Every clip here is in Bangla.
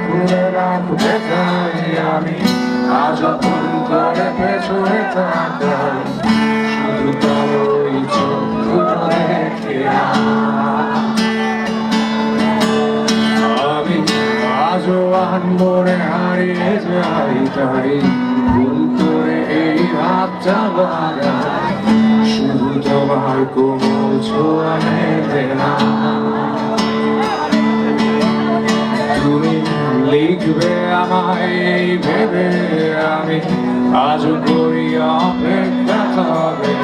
খুলে রাখতে চাই আমি আজ আপন করে পেছনে তাকাই শুধু ওই চোখগুলো দেখে আমি আজও আনমনে হারিয়ে যাই, তাই ভুল করে এই হাতটা বাগাই শুধু তোমার কোমল ছোঁয়া মেলে না লিখবে আমায় এই ভেবে আমি আজও করি অপেক্ষা তবে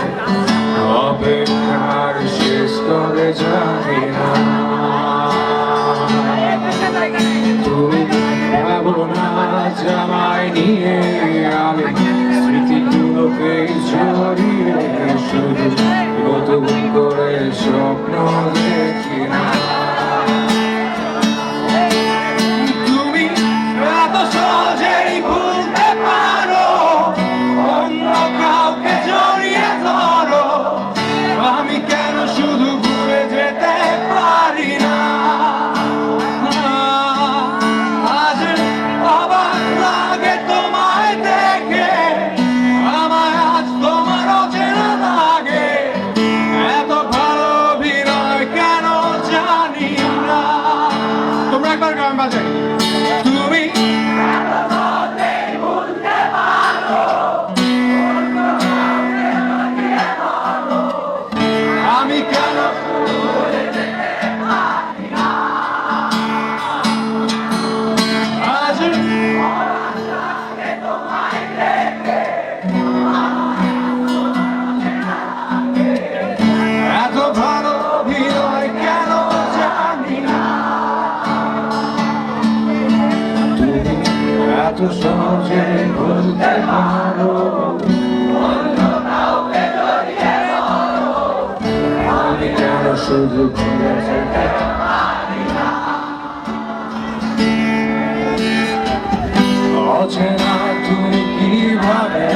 অপেক্ষার শেষ করে জানি না। জামাই নিয়ে আমি স্মৃতিগুলোকে ছড়িয়ে শুধু নতুন করে স্বপ্ন তোমরা একবার এত সহজে বলতে পারো আমি কেন শুধু ভুলে যেতে অচেনা তুমি কীভাবে?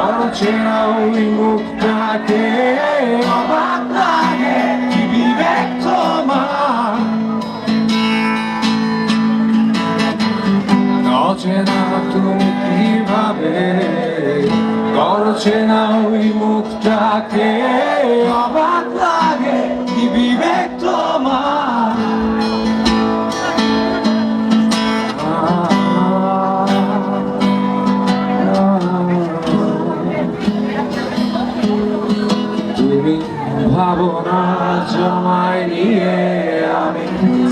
অচেনা ওই মুখটাকে তুমি কীভাবে করছে না ওই মুখটাকে? অবাক লাগে বিবেক তোমার? তুমি ভাবনা জমায় নিয়ে আমি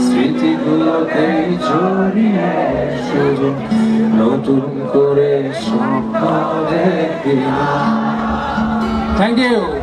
স্মৃতিগুলোকে জড়িয়ে শুধু নতুন করে স্বপ্ন থ্যাংক ইউ